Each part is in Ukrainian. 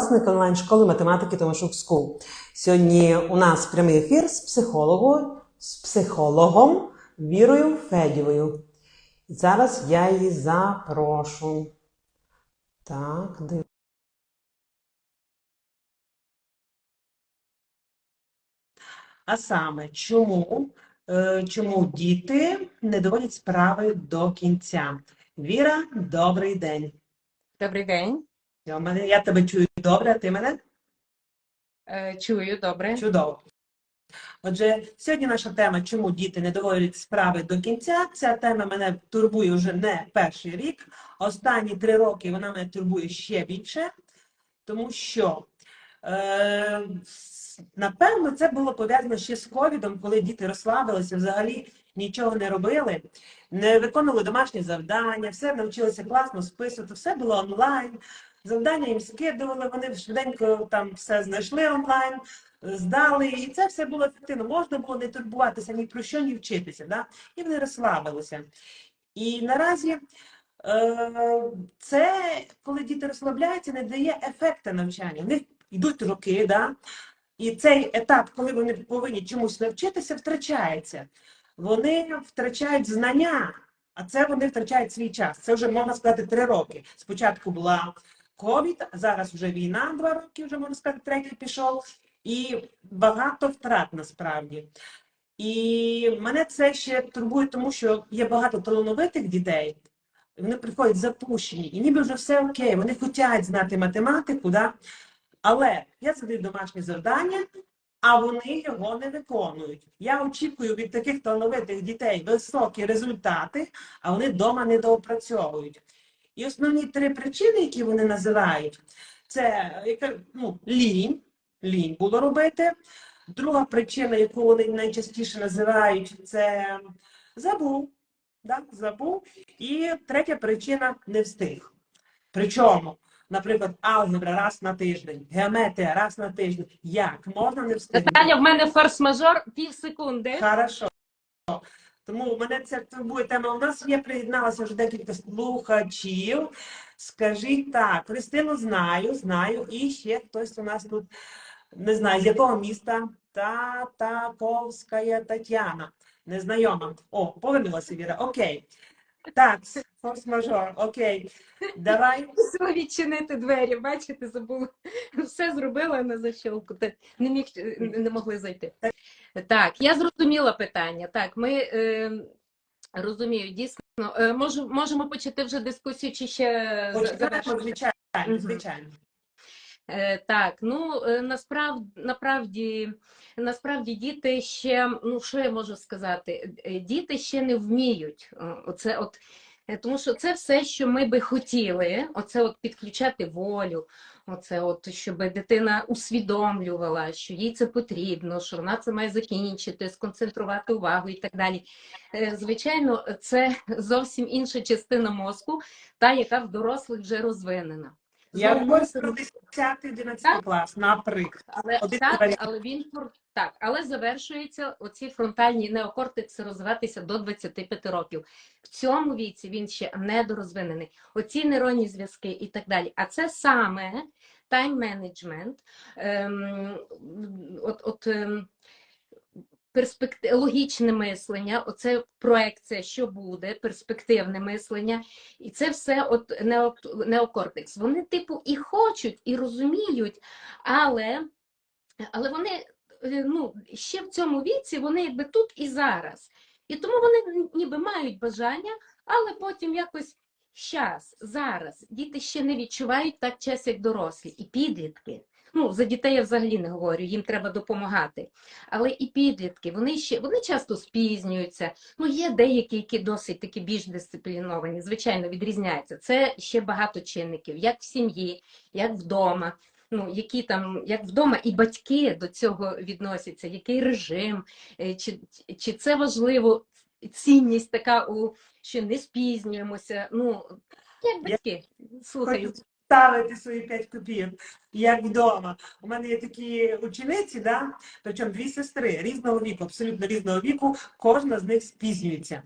власник онлайн-школи математики Томашук Скул. Сьогодні у нас прямий ефір з психологом, з психологом Вірою Федєвою. Зараз я її запрошу. Так, див. А саме, чому, е, чому діти не доводять справи до кінця? Віра, добрий день. Добрий день. Я, мене, я тебе чую добре, а ти мене? Чую, добре. Чудово. Отже, сьогодні наша тема Чому діти не доводять справи до кінця. Ця тема мене турбує вже не перший рік. Останні три роки вона мене турбує ще більше, тому що е, напевно це було пов'язано ще з ковідом, коли діти розслабилися, взагалі нічого не робили, не виконували домашні завдання, все навчилися класно списувати, все було онлайн. Завдання їм скидували, вони швиденько там все знайшли онлайн, здали, і це все було ефективно. Можна було не турбуватися ні про що, ні вчитися. Да? І вони розслабилися. І наразі е, це, коли діти розслабляються, не дає ефекту навчання. В них йдуть роки, да? і цей етап, коли вони повинні чомусь навчитися, втрачається. Вони втрачають знання, а це вони втрачають свій час. Це вже можна сказати три роки. Спочатку була ковід, зараз вже війна, два роки, вже можна сказати, третій пішов, і багато втрат насправді. І мене це ще турбує, тому що є багато талановитих дітей, вони приходять запущені, і ніби вже все окей, вони хочуть знати математику, да? але я задаю домашнє завдання, а вони його не виконують. Я очікую від таких талановитих дітей високі результати, а вони вдома не доопрацьовують. І основні три причини, які вони називають, це ну, лінь, лінь було робити. Друга причина, яку вони найчастіше називають, це забув. Да? Забув. І третя причина не встиг. Причому, наприклад, алгебра раз на тиждень, геометрія раз на тиждень. Як можна не встигнути? Наталя, в мене форс-мажор пів секунди. Хорошо. Тому мене це турбує тема. У нас є приєдналося вже декілька слухачів. Скажіть так, Христину знаю, знаю, і ще хтось у нас тут не знаю, з якого міста Татаковська Тетяна. Незнайома. О, повернулася Віра. Окей. Так, форс-мажор, окей. Давай. Мусила відчинити двері, бачите, забула. Все зробила на защелку. Не, міг, не могли зайти. Так, я зрозуміла питання. Так, ми е, розумію, дійсно. Е, можу, можемо почати вже дискусію, чи ще завершити? звичайно, звичайно. Е, Так, ну е, насправді, насправді, насправді діти ще, ну що я можу сказати, Е, діти ще не вміють. Оце от, тому що це все, що ми би хотіли, оце от підключати волю, оце от, щоб дитина усвідомлювала, що їй це потрібно, що вона це має закінчити, сконцентрувати увагу і так далі. Е, Звичайно, це зовсім інша частина мозку, та, яка в дорослих вже розвинена. Я про 10-11 клас, наприклад. але Один так, але він так, але завершується оці фронтальні неокортекси розвиватися до 25 років. В цьому віці він ще недорозвинений. Оці нейронні зв'язки і так далі. А це саме тайм-менеджмент, ем, от, от ем, перспекти... логічне мислення, оце проекція, що буде, перспективне мислення, і це все от нео- неокортекс. Вони, типу, і хочуть, і розуміють, але, але вони е, ну, ще в цьому віці, вони якби тут і зараз. І тому вони ніби мають бажання, але потім якось щас, зараз. Діти ще не відчувають так час, як дорослі, і підлітки. Ну, за дітей я взагалі не говорю, їм треба допомагати. Але і підлітки, вони ще вони часто спізнюються. Ну, є деякі, які досить такі більш дисципліновані, звичайно, відрізняються. Це ще багато чинників, як в сім'ї, як вдома. Ну, які там, як вдома, і батьки до цього відносяться, який режим, е, чи, чи це важливо, цінність така, у, що не спізнюємося. Ну, як батьки, слухаю. Ставити свої 5 копійок, як вдома. У мене є такі учениці, да? причому дві сестри різного віку, абсолютно різного віку, кожна з них спізнюється.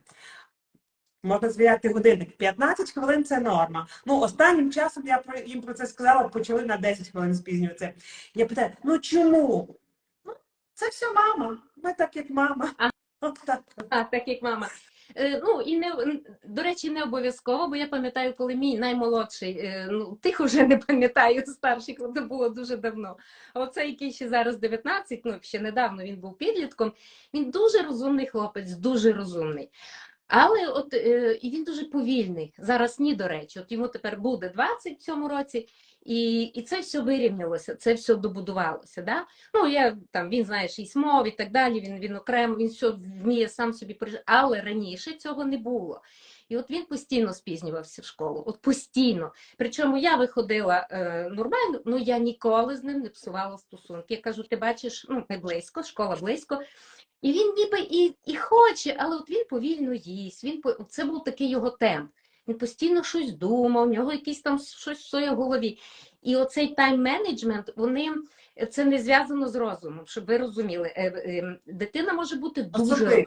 Можна звіряти годинник. 15 хвилин це норма. Ну, останнім часом я їм про це сказала, почали на 10 хвилин спізнюватися. Я питаю: ну чому? Ну, це все мама. Ми так, як мама. А. От так. А, так як мама. Е, ну і не до речі, не обов'язково, бо я пам'ятаю, коли мій наймолодший, е, ну тих уже не пам'ятаю, старший, коли було дуже давно. А оцей, який ще зараз 19, ну ще недавно він був підлітком. Він дуже розумний хлопець, дуже розумний. Але от е, і він дуже повільний. Зараз ні, до речі, от йому тепер буде 20 в цьому році, і, і це все вирівнялося, це все добудувалося. Да? Ну, я там він знає шість мов і так далі. Він він окремо, він все вміє сам собі. Але раніше цього не було. І от він постійно спізнювався в школу, от постійно. Причому я виходила е, нормально, ну я ніколи з ним не псувала стосунки. Я кажу, ти бачиш, ну не близько, школа близько. І він ніби і, і хоче, але от він повільно їсть. Він це був такий його темп. Він постійно щось думав, в нього якісь там щось в своїй голові. І оцей тайм-менеджмент, вони це не зв'язано з розумом, щоб ви розуміли. Е, е, Дитина може бути дуже.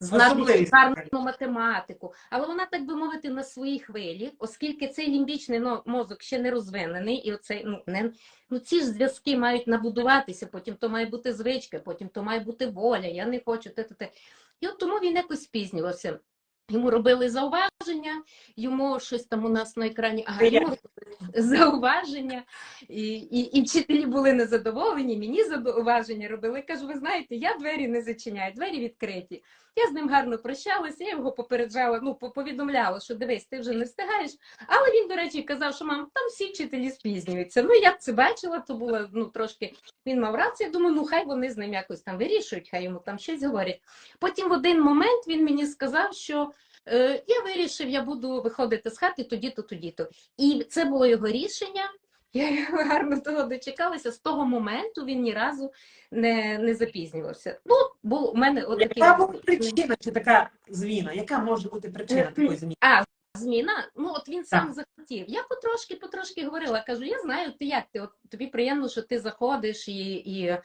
Знати гарну математику, але вона, так би мовити, на своїй хвилі, оскільки цей лімбічний мозок ще не розвинений, і оцей ну не ну ці ж зв'язки мають набудуватися. Потім то має бути звичка, потім то має бути воля. Я не хочу те, те, те. І от тому він якось спізнювався. Йому робили зауваження, йому щось там у нас на екрані, ага, йому зауваження, і, і, і вчителі були незадоволені, мені зауваження робили. Я кажу, ви знаєте, я двері не зачиняю, двері відкриті. Я з ним гарно прощалася, я його попереджала, ну, повідомляла, що дивись, ти вже не встигаєш. Але він, до речі, казав, що мам, там всі вчителі спізнюються. Ну, я це бачила, то було ну, трошки. Він мав рацію, думаю, ну хай вони з ним якось там вирішують, хай йому там щось говорять. Потім в один момент він мені сказав, що е, я вирішив, я буду виходити з хати тоді-то, тоді-то. І це було його рішення. Я гарно того дочекалася. З того моменту він ні разу не, не запізнювався. Ну, був у мене от. Яка була причина чи така зміна? Яка може бути причина такої зміни? А, зміна, ну от він сам захотів. Я потрошки, потрошки говорила, кажу, я знаю, ти як ти, от тобі приємно, що ти заходиш і, і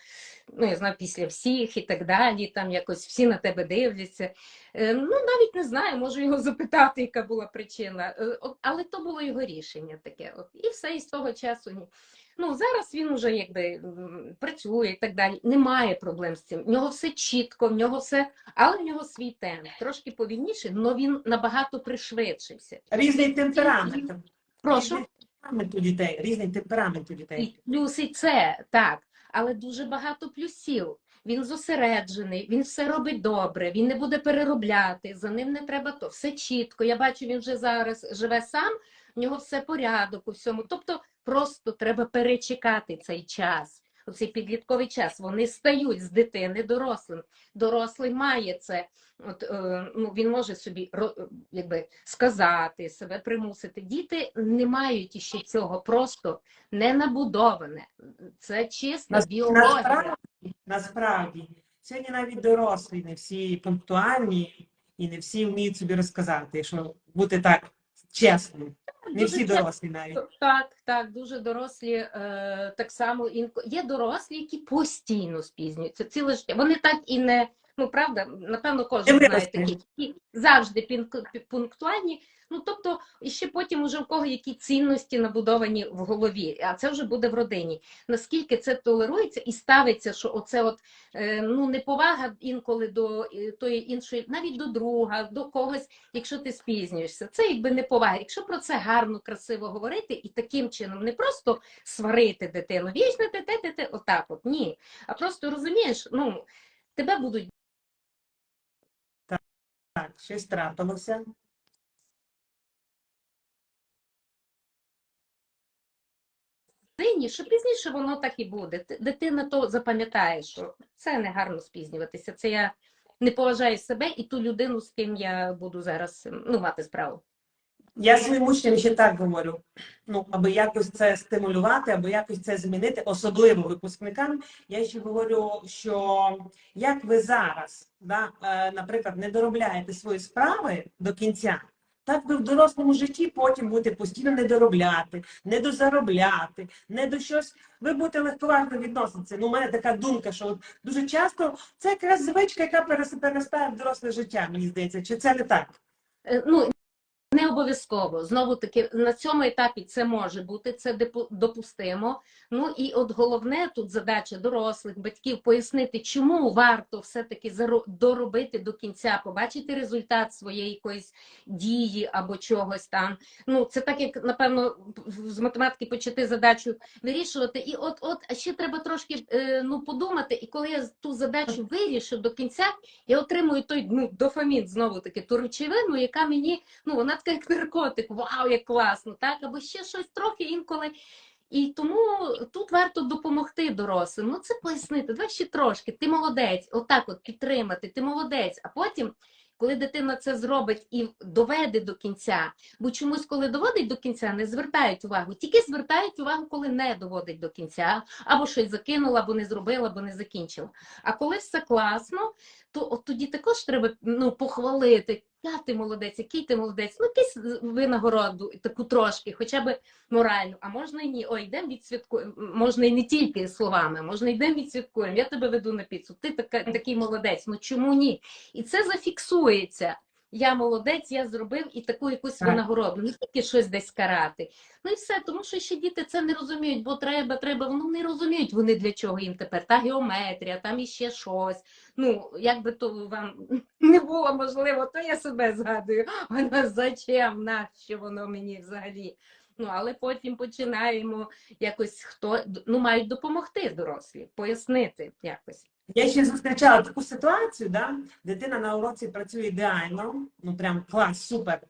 ну я знаю, після всіх і так далі, там якось всі на тебе дивляться. Е, ну, навіть не знаю, можу його запитати, яка була причина. Е, але то було його рішення таке. От, і все, і з того часу ні. Ну, зараз він уже якби працює і так далі. Немає проблем з цим. В нього все чітко, в нього все, але в нього свій темп. Трошки повільніше, але він набагато пришвидшився. Різний темперамент. Прошу. Темперамент у дітей. Різний темперамент у дітей. І плюс і це, так. Але дуже багато плюсів. Він зосереджений, він все робить добре, він не буде переробляти, за ним не треба то. Все чітко. Я бачу, він вже зараз живе сам, в нього все порядок у всьому. Тобто просто треба перечекати цей час, оцей підлітковий час. Вони стають з дитини дорослим. Дорослий має це. От, е, ну, він може собі ро- якби, сказати, себе примусити. Діти не мають іще цього, просто не набудоване. Це чисна Нас- біологія. Насправді, насправді, сьогодні навіть дорослі, не всі пунктуальні і не всі вміють собі розказати, що бути так чесним. Не всі дорослі навіть. Так, так, дуже дорослі. Е, так само інко... є дорослі, які постійно спізнюються. Ціле життя. Вони так і не. Ну, правда, напевно, кожен знає такі, які завжди пунктуальні. Ну, тобто, і ще потім уже в кого які цінності набудовані в голові, а це вже буде в родині. Наскільки це толерується і ставиться, що оце от е, ну неповага інколи до е, тої іншої, навіть до друга, до когось, якщо ти спізнюєшся, це якби неповага. Якщо про це гарно, красиво говорити і таким чином не просто сварити дитину, вічно те, те, те, отак, от ні. А просто розумієш, ну тебе будуть щось трапилося. що пізніше воно так і буде. Дитина то запам'ятає, що це не гарно спізнюватися. Це я не поважаю себе і ту людину, з ким я буду зараз ну, мати справу. Я своїм учням ще так говорю: ну, аби якось це стимулювати, аби якось це змінити, особливо випускникам. Я ще говорю, що як ви зараз, да, е, наприклад, не доробляєте свої справи до кінця, так ви в дорослому житті потім будете постійно не доробляти, не до щось. Ви будете легковажно відноситися. Ну, у мене така думка, що от дуже часто це якраз звичка, яка перестає в доросле життя, мені здається, чи це не так? Е, Ну, не обов'язково. Знову таки, на цьому етапі це може бути, це допустимо. Ну і от головне тут задача дорослих, батьків пояснити, чому варто все-таки доробити до кінця, побачити результат своєї якоїсь дії або чогось там. Ну, це так, як, напевно, з математики почати задачу вирішувати. І от, от, ще треба трошки е, ну, подумати, і коли я ту задачу вирішу до кінця, я отримую той ну, дофамін, знову таки, ту речовину, яка мені ну вона така як наркотик, вау, як класно, так або ще щось трохи інколи. І тому тут варто допомогти дорослим. Ну це пояснити, давай ще трошки. Ти молодець, отак от підтримати, ти молодець. А потім, коли дитина це зробить і доведе до кінця, бо чомусь, коли доводить до кінця, не звертають увагу, тільки звертають увагу, коли не доводить до кінця, або щось закинула, або не зробила, або не закінчила. А коли все класно, то от тоді також треба ну, похвалити. Я ти молодець, який ти молодець, ну якийсь винагороду, таку трошки, хоча б моральну, а можна і ні. Ой, йдемо відсвяткуємо. Можна і не тільки словами, можна йдемо відсвяткуємо. Я тебе веду на піцу. Ти така, такий молодець. Ну чому ні? І це зафіксується. Я молодець, я зробив і таку якусь винагороду, не тільки щось десь карати. Ну і все, тому що ще діти це не розуміють, бо треба, треба. Ну не розуміють вони для чого їм тепер. Та геометрія, там іще щось. Ну, як би то вам не було можливо, то я себе згадую. Воно зачем, нащо воно мені взагалі? Ну, але потім починаємо якось хто ну мають допомогти дорослі, пояснити якось. Я ще зустрічала таку ситуацію, да? дитина на уроці працює ідеально, ну прям клас, супер.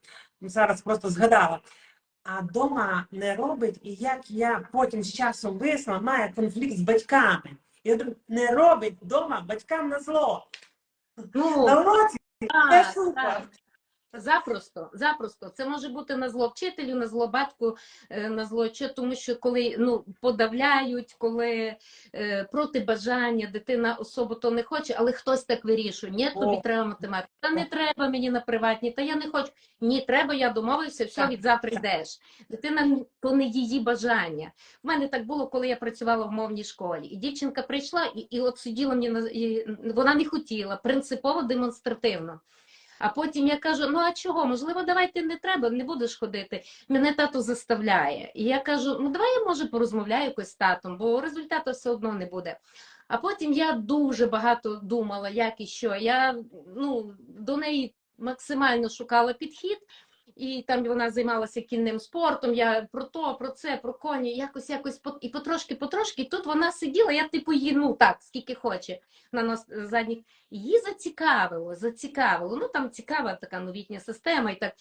Ну, Зараз просто згадала. А вдома не робить, і як я потім з часом висла, має конфлікт з батьками. Я думаю, не робить вдома батькам на зло. Ну, На уроці це супер. так. Запросто, запросто. Це може бути на зло вчителю, на зло батьку, е, на зло чи тому, що коли ну подавляють, коли е, проти бажання дитина особо то не хоче, але хтось так вирішує. Ні, тобі О. треба математика. Та не треба мені на приватні, та я не хочу. Ні, треба, я домовився, все, від завтра йдеш. Дитина то не її бажання. В мене так було, коли я працювала в мовній школі. І дівчинка прийшла, і, і от сиділа мені на і вона не хотіла, принципово демонстративно. А потім я кажу: ну а чого? Можливо, давайте не треба, не будеш ходити. Мене тато заставляє. І я кажу: ну давай я може порозмовляю якось з татом, бо результату все одно не буде. А потім я дуже багато думала, як і що. Я ну, до неї максимально шукала підхід. І там вона займалася кінним спортом. Я про то, про це, про коні, якось, якось і потрошки, потрошки. Тут вона сиділа, я типу її, ну так, скільки хоче на нос задніх. Її зацікавило, зацікавило. Ну там цікава така новітня система і так.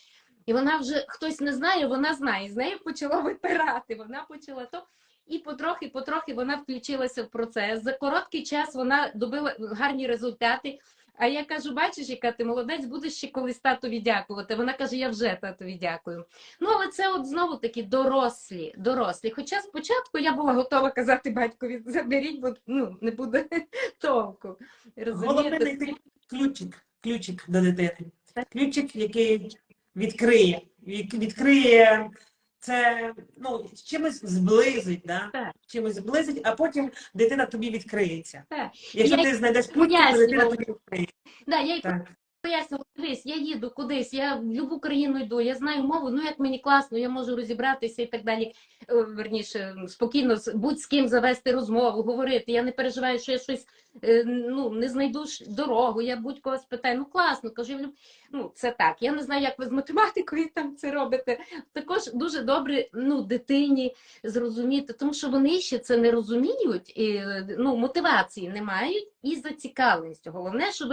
І вона вже хтось не знає, вона знає. З нею почала випирати. Вона почала то. І потрохи, потрохи вона включилася в процес. За короткий час вона добила гарні результати. А я кажу: бачиш, яка ти молодець, будеш ще колись татові дякувати. Вона каже: Я вже татові дякую. Ну, але це от знову таки дорослі, дорослі. Хоча спочатку я була готова казати батькові, заберіть, бо ну не буде толку. Головне ключик, ключик до дитини. Ключик, який відкриє, відкриє це, ну, чимось зблизить, да? Так. чимось зблизить, а потім дитина тобі відкриється. Так. Якщо Я ти знайдеш путь, то пояснювала. дитина тобі відкриється. Да, я їй Так. Пояснювала, дивись, я їду кудись, я в будь-яку країну йду, я знаю мову, ну як мені класно, я можу розібратися і так далі. Е, Верніше, спокійно будь з ким завести розмову, говорити. Я не переживаю, що я щось е, ну, не знайду дорогу, я будь-кого спитаю. Ну класно, кажу, я ну це так. Я не знаю, як ви з математикою там це робите. Також дуже добре ну, дитині зрозуміти, тому що вони ще це не розуміють, і ну, мотивації не мають і зацікавленістю. Головне, щоб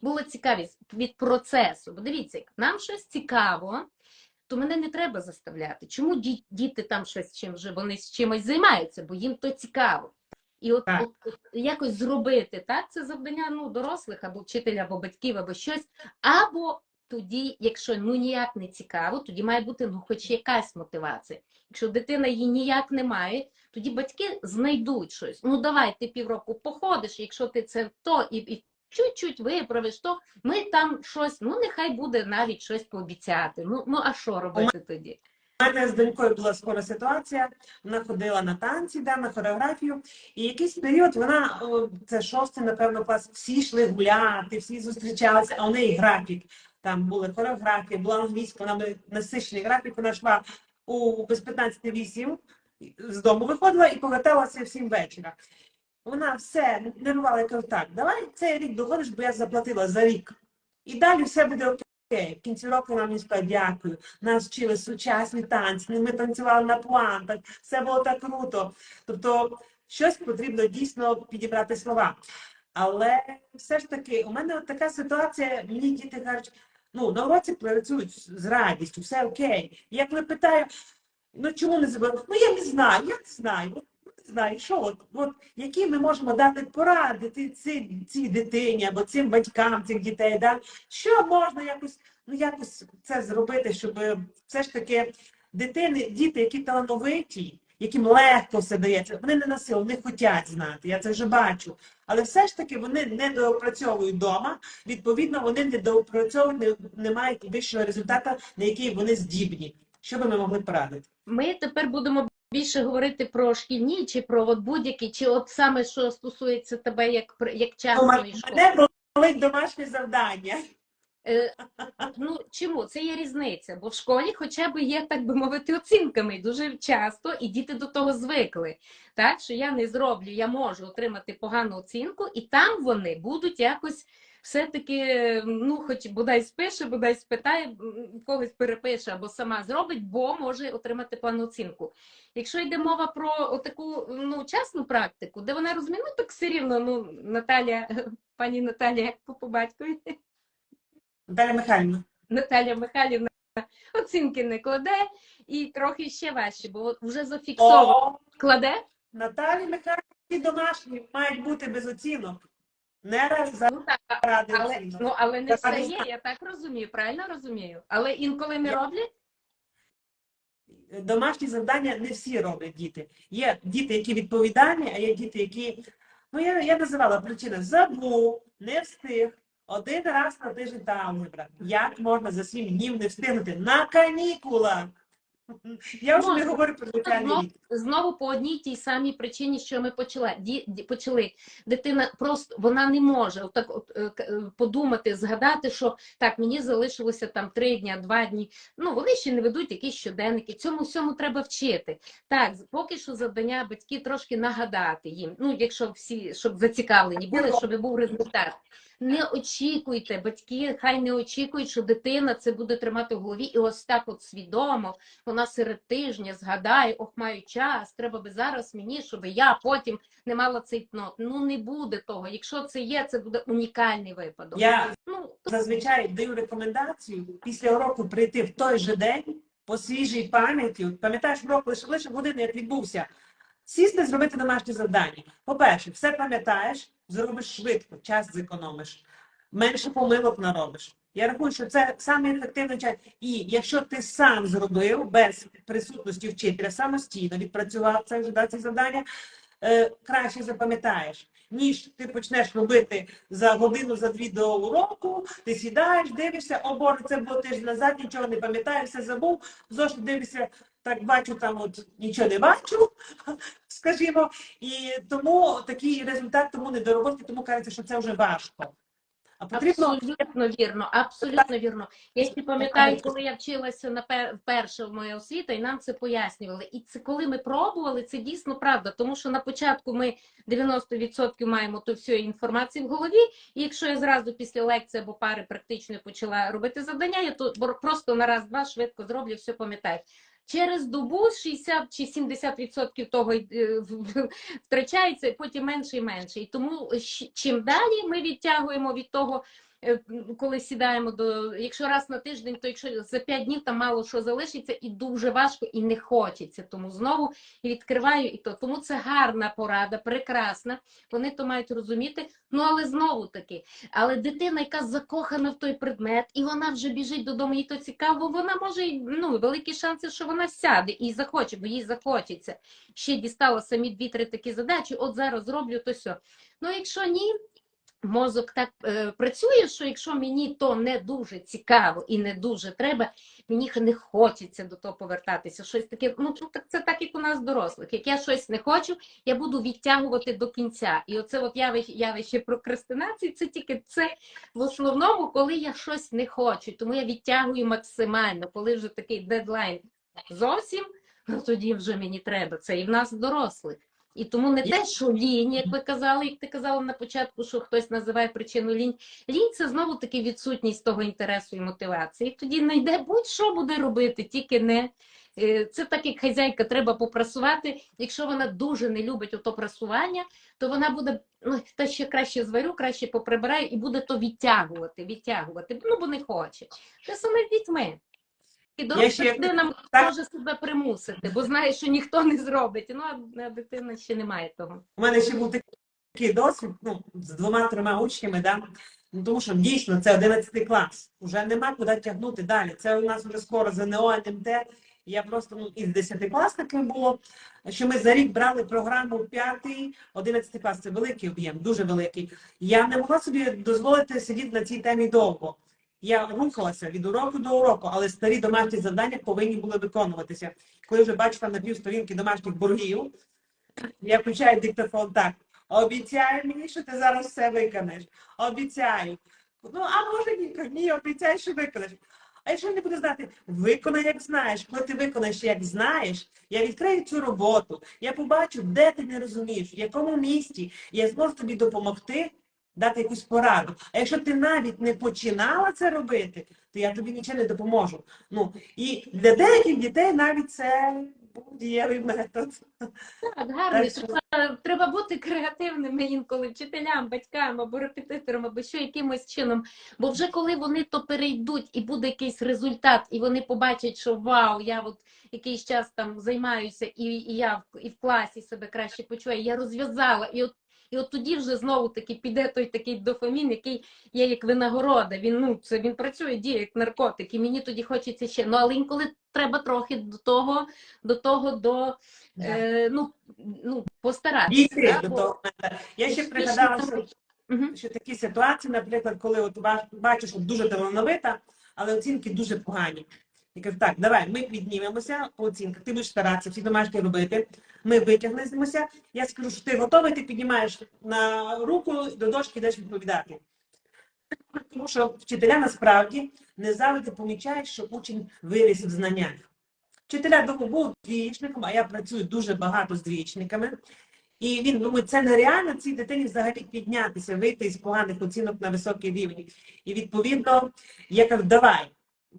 була цікавість від процесу. Бо дивіться, як нам щось цікаво, то мене не треба заставляти. Чому діти там щось чим вже вони з чимось займаються, бо їм то цікаво. І от, от, от якось зробити, так? Це завдання ну, дорослих або вчителя, або батьків, або щось. Або тоді, якщо ну ніяк не цікаво, тоді має бути ну, хоч якась мотивація. Якщо дитина її ніяк не має, тоді батьки знайдуть щось. Ну давай ти півроку походиш, якщо ти це то і, і чуть-чуть виправиш, то ми там щось, ну нехай буде навіть щось пообіцяти. Ну, ну а що робити тоді? У мене з донькою була скоро ситуація. Вона ходила на танці, да, на хореографію, і якийсь період вона, це шостий, напевно, клас, всі йшли гуляти, всі зустрічалися, а у неї графік. там були хореографії, була англійська, вона насичений графік, вона йшла у без 15-8 з дому виходила і поверталася в 7 вечора. Вона все нервувала, я кажу, так, давай цей рік доходиш, бо я заплатила за рік. І далі все буде окей. В кінці року вона мені сказала, дякую. Нас вчили сучасні танці, ми танцювали на плантах, все було так круто. Тобто щось потрібно дійсно підібрати слова. Але все ж таки, у мене от така ситуація, мені діти кажуть, ну, на уроці працюють з радістю, все окей. Я коли питаю, ну чому не забрали? Ну я не знаю, я не знаю. От, знаю, що от, от які ми можемо дати поради цій, цій дитині або цим батькам цих дітей, да? що можна якось, ну якось це зробити, щоб е, все ж таки дитини, діти, які талановиті, яким легко все дається, вони не на силу, не хочуть знати, я це вже бачу. Але все ж таки вони не доопрацьовують вдома, відповідно, вони не доопрацьовують, не, не мають вищого результату, на який вони здібні. Що би ми могли порадити? Ми тепер будемо більше говорити про шкільні чи про от будь-які, чи от саме що стосується тебе як як частної школи. мене болить домашнє завдання. Е, ну чому це є різниця? Бо в школі хоча б є, так би мовити, оцінками дуже часто, і діти до того звикли. Так що я не зроблю, я можу отримати погану оцінку, і там вони будуть якось. Все-таки, ну, хоч бодай спише, бодай спитає, когось перепише або сама зробить, бо може отримати погану оцінку. Якщо йде мова про таку ну, частну практику, де вона розуміє, ну так все рівно, ну, Наталя, пані Наталя, як по по батькові. Наталя Михайлівна. Наталя Михайлівна оцінки не кладе і трохи ще важче, бо вже зафіксовано. О, Кладе? Наталі Михайлівні домашні мають бути без оцінок. Не раз Ну але, ну, але не все є, я так розумію, правильно розумію. Але інколи не роблять? Домашні завдання не всі роблять діти. Є діти, які відповідальні, а є діти, які. Ну, я, я називала причина забув, не встиг. Один раз на тиждень та алгебра. Як можна за сім днів не встигнути на канікулах? Я вже не говорю про звичайний Знову, рік. знову по одній тій самій причині, що ми почали. Ді, ді- почали. Дитина просто вона не може отак от, е, е, подумати, згадати, що так, мені залишилося там три дні, два дні. Ну, вони ще не ведуть якісь щоденники. Цьому всьому треба вчити. Так, поки що завдання батьки трошки нагадати їм. Ну, якщо всі, щоб зацікавлені були, щоб був результат. Не очікуйте, батьки хай не очікують, що дитина це буде тримати в голові, і ось так от свідомо вона серед тижня згадає, ох, маю час, треба би зараз мені, щоб я потім не мала цей нот. Ну не буде того. Якщо це є, це буде унікальний випадок. Я Ну то зазвичай даю рекомендацію після уроку прийти в той же день по свіжій пам'яті. Пам'ятаєш урок лише лише години, як відбувся. Сісти, зробити домашнє завдання. По-перше, все пам'ятаєш, зробиш швидко, час зекономиш, менше помилок наробиш. Я рахую, що це саме ефективний час. І якщо ти сам зробив без присутності вчителя, самостійно відпрацював це вже да, ці завдання, е, краще запам'ятаєш, ніж ти почнеш робити за годину, за дві до уроку, ти сідаєш, дивишся, о Боже, це було тиждень назад, нічого не пам'ятаєш, все забув, зошит дивишся, так бачу, там от нічого не бачу, скажімо, і тому такий результат тому не до роботи, тому кажеться, що це вже важко. А потрібно абсолютно вірно, абсолютно вірно. Я ще пам'ятаю, коли я вчилася на пер- вперше в моя освіта, і нам це пояснювали. І це коли ми пробували, це дійсно правда, тому що на початку ми 90% маємо ту всю інформацію в голові. І якщо я зразу після лекції або пари практичної почала робити завдання, я то просто на раз-два швидко зроблю, все пам'ятаю. Через добу 60 чи 70% того е, втрачається, потім менше і менше. І тому чим далі ми відтягуємо від того, коли сідаємо до якщо раз на тиждень, то якщо за 5 днів там мало що залишиться, і дуже важко, і не хочеться. Тому знову відкриваю і то. Тому це гарна порада, прекрасна. Вони то мають розуміти. Ну але знову таки, але дитина, яка закохана в той предмет, і вона вже біжить додому, їй то цікаво, вона може ну великі шанси, що вона сяде і захоче, бо їй захочеться. Ще дістала самі дві-три такі задачі. От зараз зроблю то все. Ну якщо ні. Мозок так е, працює, що якщо мені то не дуже цікаво і не дуже треба, мені не хочеться до того повертатися. Щось таке, ну так це так, як у нас дорослих. Як я щось не хочу, я буду відтягувати до кінця. І оце от явище, явище прокрастинації, це тільки це в основному, коли я щось не хочу. Тому я відтягую максимально, коли вже такий дедлайн зовсім, ну тоді вже мені треба. Це і в нас дорослих. І тому не те, що лінь, як ви казали, як ти казала на початку, що хтось називає причину лінь. Лінь це знову таки відсутність того інтересу і мотивації. Тоді не йде будь-що буде робити, тільки не. е, Це так, як хазяйка треба попрасувати. Якщо вона дуже не любить ото прасування, то вона буде ну, та ще краще зварю, краще поприбираю і буде то відтягувати, відтягувати. Ну бо не хоче. Те саме з дітьми. І доросла ще- людина так. може себе примусити, бо знає, що ніхто не зробить. Ну а дитина ще не має того. У мене ще був такий досвід ну, з двома-трьома учнями, да? ну, тому що дійсно це 11 клас. Уже нема куди тягнути далі. Це у нас вже скоро ЗНО, НМТ. Я просто ну, із 10-класників було, що ми за рік брали програму 5-11 клас. Це великий об'єм, дуже великий. Я не могла собі дозволити сидіти на цій темі довго. Я рухалася від уроку до уроку, але старі домашні завдання повинні були виконуватися. Коли вже бачу там на півсторінки домашніх боргів, я включаю диктофон так. Обіцяю мені, що ти зараз все виконеш. Обіцяю. Ну, а може ні, ні, обіцяю, що виконеш. А якщо не буде знати, виконай, як знаєш. Коли ти виконаєш, як знаєш, я відкрию цю роботу, я побачу, де ти не розумієш, в якому місті, я зможу тобі допомогти, дати якусь пораду. А якщо ти навіть не починала це робити, то я тобі нічого не допоможу. Ну, і для деяких дітей навіть це був дієвий метод. Так, гарно. Так що- Треба, треба бути креативними інколи вчителям, батькам або репетиторам, або що якимось чином. Бо вже коли вони то перейдуть і буде якийсь результат, і вони побачать, що вау, я от якийсь час там займаюся, і, і я в, і в класі себе краще почуваю, я розв'язала. І от, і от тоді вже знову таки піде той такий дофамін, який є як винагорода. Він ну це він працює, діє як наркотик, і мені тоді хочеться ще. Ну але інколи треба трохи до того, до того, до е, ну, ну, постаратися. Дійти да, до того. Я ще пригадала, що що такі ситуації, наприклад, коли от ба- бачу, що дуже талановита, але оцінки дуже погані. Я кажу, так, давай, ми піднімемося по оцінках, ти будеш старатися, всі домашні робити, ми витягнемося. Я скажу, що ти готовий, ти піднімаєш на руку до дошки йдеш відповідати. Тому що вчителя насправді не завжди помічають, що учень виріс в знаннях. Вчителя був двічником, а я працюю дуже багато з двічниками. І він думає, це нереально цій дитині взагалі піднятися, вийти із поганих оцінок на високий рівень. І відповідно, я кажу, давай,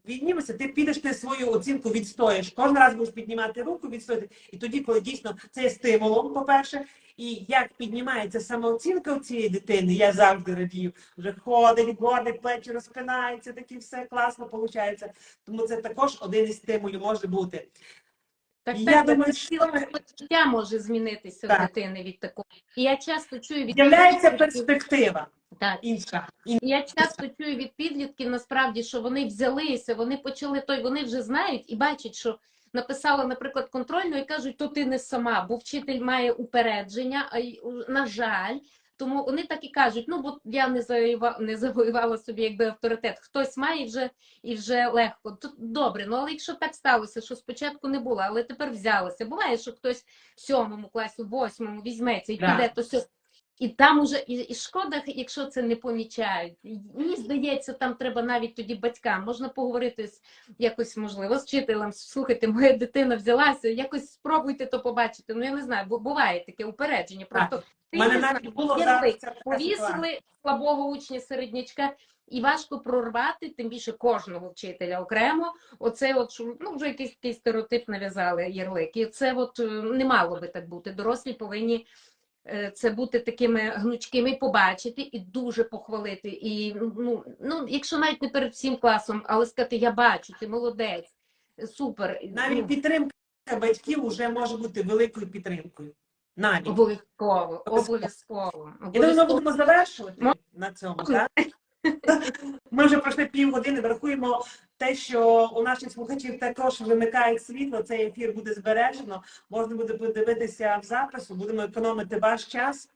піднімемося, ти підеш ти свою оцінку відстоїш. Кожен раз будеш піднімати руку, відстояти. І тоді, коли дійсно це є стимулом, по-перше, і як піднімається самооцінка у цієї дитини, я завжди радію. Вже ходить, гордить, плечі розпинається, такі все класно виходить. Тому це також один із стимулів може бути. Так, я так, думаю, що- життя може змінитися Так. в дитини від такого. І я часто чую від З'являється перспектива Так. інша. І Я часто чую від підлітків насправді, що вони взялися, вони почали той, вони вже знають і бачать, що написала, наприклад, контрольну і кажуть, то ти не сама, бо вчитель має упередження, а й, на жаль. Тому вони так і кажуть: ну бо я не завоювала, не завоювала собі якби авторитет. Хтось має вже і вже легко. То добре, ну але якщо так сталося, що спочатку не було, але тепер взялося. Буває, що хтось в сьомому класі, в восьмому візьметься і піде, то все. І там уже і, і шкода, якщо це не помічають. Мені здається, там треба навіть тоді батькам. Можна поговорити з якось, можливо, з вчителем. Слухайте, моя дитина взялася, якось спробуйте то побачити. Ну я не знаю, бо буває таке упередження. Просто мене навіть було зараз повісили слабого учня середнячка. І важко прорвати, тим більше кожного вчителя окремо. Оце, от ну вже якийсь такий стереотип нав'язали ярлик. І це от е, не мало би так бути. Дорослі повинні це бути такими гнучкими, побачити і дуже похвалити. І ну, ну, якщо навіть не перед всім класом, але сказати, я бачу, ти молодець, супер. Навіть Ну, підтримка батьків вже може бути великою підтримкою. Навіть. Обов'язково, Обов'язково. Я думаю, ми будемо завершувати Мо- на цьому. Так? Ми вже пройшли півгодини, врахуємо те, що у наших слухачів також вимикає світло, цей ефір буде збережено, можна буде подивитися в запису, будемо економити ваш час.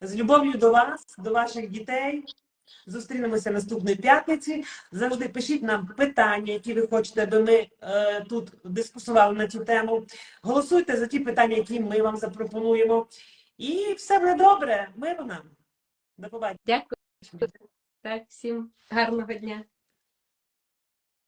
З любов'ю до вас, до ваших дітей. Зустрінемося наступної п'ятниці. Завжди пишіть нам питання, які ви хочете, аби ми е, тут дискусували на цю тему. Голосуйте за ті питання, які ми вам запропонуємо. І все буде добре. Миру нам. До побачення. Дякую. Так, всім гарного дня.